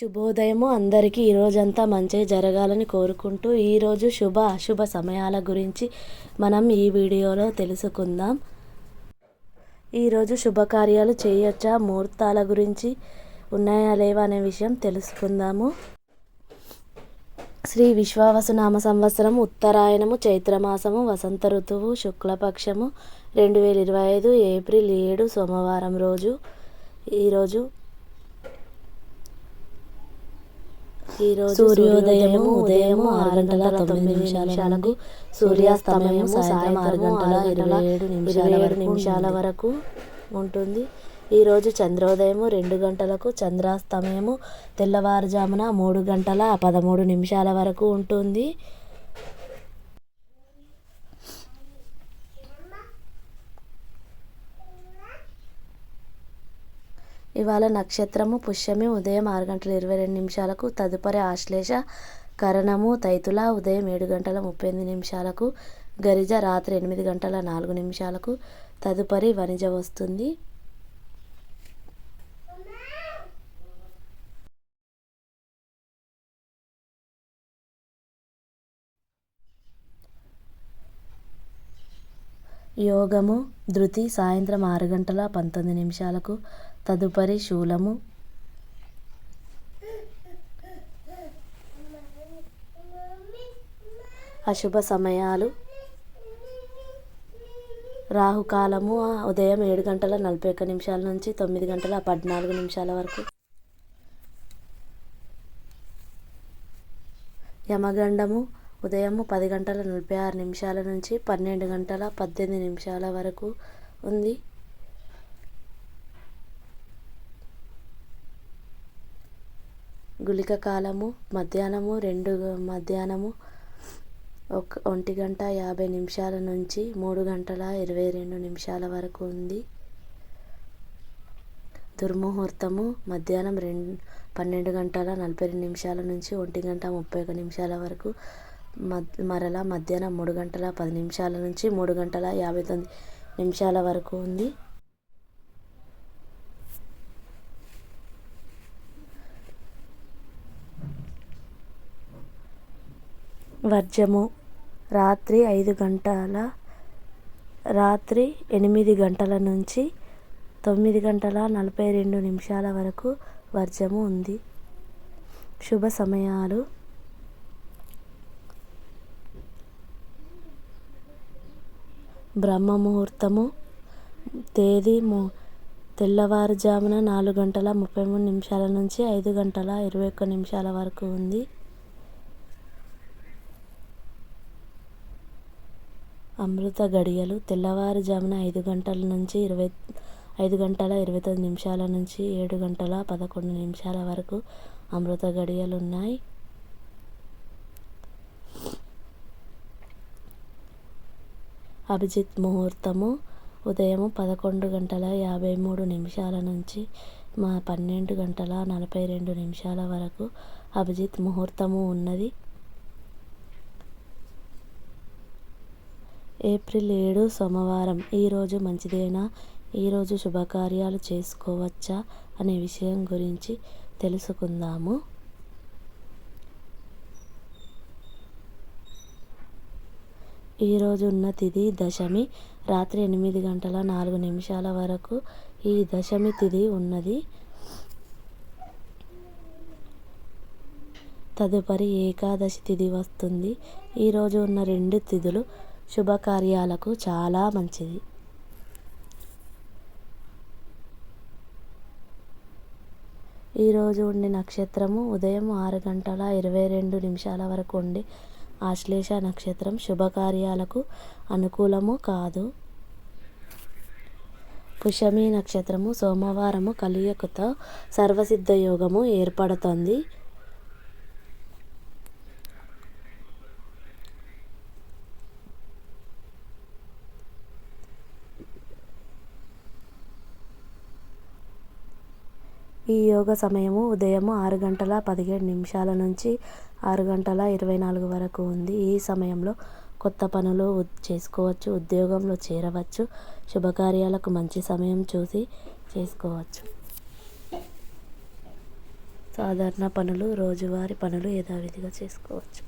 శుభోదయము అందరికీ. ఈరోజంతా మంచి జరగాలని కోరుకుంటూ ఈరోజు శుభ అశుభ సమయాల గురించి మనం ఈ వీడియోలో తెలుసుకుందాం. ఈరోజు శుభకార్యాలు చేయొచ్చా? ముహూర్తాల గురించి ఉన్నాయా లేవా అనే విషయం తెలుసుకుందాము. శ్రీ విశ్వావసునామ సంవత్సరం ఉత్తరాయణము చైత్రమాసము వసంత ఋతువు శుక్లపక్షము రెండు వేల ఇరవై ఐదు ఏప్రిల్ ఏడు సోమవారం రోజు. ఈరోజు ఈరోజు సూర్యోదయము ఉదయము ఆరు గంటల తొమ్మిది నిమిషాలకు సూర్యాస్తమయము సాయం ఆరు గంటల ఇరవై ఏడు నిమిషాల ఏడు నిమిషాల వరకు ఉంటుంది. ఈరోజు చంద్రోదయము రెండు గంటలకు చంద్రాస్తమయము తెల్లవారుజామున మూడు గంటల పదమూడు నిమిషాల వరకు ఉంటుంది. ఇవాళ నక్షత్రము పుష్యమి ఉదయం ఆరు గంటల ఇరవై రెండు నిమిషాలకు తదుపరి ఆశ్లేష కరణము తైతుల ఉదయం ఏడు గంటల ముప్పై ఎనిమిది నిమిషాలకు గరిజ రాత్రి ఎనిమిది గంటల నాలుగు నిమిషాలకు తదుపరి వనిజ వస్తుంది. యోగము ధృతి సాయంత్రం ఆరు గంటల పంతొమ్మిది నిమిషాలకు. తదుపరి శూలము. అశుభ సమయాలు. రాహుకాలము ఉదయం ఏడు గంటల నలభై ఒక్క నిమిషాల నుంచి తొమ్మిది గంటల పద్నాలుగు నిమిషాల వరకు. యమగండము ఉదయం పది గంటల నలభై ఆరు నిమిషాల నుంచి పన్నెండు గంటల పద్దెనిమిది నిమిషాల వరకు ఉంది. గుళిక కాలము మధ్యాహ్నము రెండు మధ్యాహ్నము ఒక ఒంటి గంట యాభై నిమిషాల నుంచి మూడు గంటల ఇరవై రెండు నిమిషాల వరకు ఉంది. దుర్ముహూర్తము మధ్యాహ్నం రెండు పన్నెండు గంటల నలభై రెండు నిమిషాల నుంచి ఒంటి గంట ముప్పై ఒక నిమిషాల వరకు మరలా మధ్యాహ్నం మూడు గంటల పది నిమిషాల నుంచి మూడు గంటల యాభై తొమ్మిది నిమిషాల వరకు ఉంది. వర్జము రాత్రి ఐదు గంటల రాత్రి ఎనిమిది గంటల నుంచి తొమ్మిది గంటల నలభై రెండు నిమిషాల వరకు వర్జము ఉంది. శుభ సమయాలు. బ్రహ్మ ముహూర్తము తేదీ ము తెల్లవారుజామున నాలుగు గంటల ముప్పై మూడు నిమిషాల నుంచి ఐదు గంటల ఇరవై ఒక్క నిమిషాల వరకు ఉంది. అమృత గడియలు తెల్లవారుజామున ఐదు గంటల నుంచి ఇరవై ఐదు గంటల ఇరవై తొమ్మిది నిమిషాల నుంచి ఏడు గంటల పదకొండు నిమిషాల వరకు అమృత గడియలు ఉన్నాయి. అభిజిత్ ముహూర్తము ఉదయం పదకొండు గంటల యాభై మూడు నిమిషాల నుంచి మా పన్నెండు గంటల నలభై రెండు నిమిషాల వరకు అభిజిత్ ముహూర్తము ఉన్నది. ఏప్రిల్ ఏడు సోమవారం. ఈరోజు మంచిదేనా? ఈరోజు శుభకార్యాలు చేసుకోవచ్చా? అనే విషయం గురించి తెలుసుకుందాము. ఈరోజు ఉన్న తిథి దశమి రాత్రి ఎనిమిది గంటల నాలుగు నిమిషాల వరకు ఈ దశమి తిథి ఉన్నది. తదుపరి ఏకాదశి తిథి వస్తుంది. ఈరోజు ఉన్న రెండు తిథులు శుభకార్యాలకు చాలా మంచిది. ఈరోజు ఉండే నక్షత్రము ఉదయం ఆరు గంటల ఇరవై రెండు నిమిషాల వరకు ఉండి ఆశ్లేష నక్షత్రం శుభకార్యాలకు అనుకూలము కాదు. పుషమి నక్షత్రము సోమవారము కలియకతో సర్వసిద్ధ యోగము ఏర్పడుతుంది. ఈ యోగ సమయము ఉదయము ఆరు గంటల పదిహేడు నిమిషాల నుంచి ఆరు గంటల ఇరవై నాలుగు వరకు ఉంది. ఈ సమయంలో కొత్త పనులు చేసుకోవచ్చు ఉద్యోగంలో చేరవచ్చు శుభకార్యాలకు మంచి సమయం చూసి చేసుకోవచ్చు. సాధారణ పనులు రోజువారి పనులు యథావిధిగా చేసుకోవచ్చు.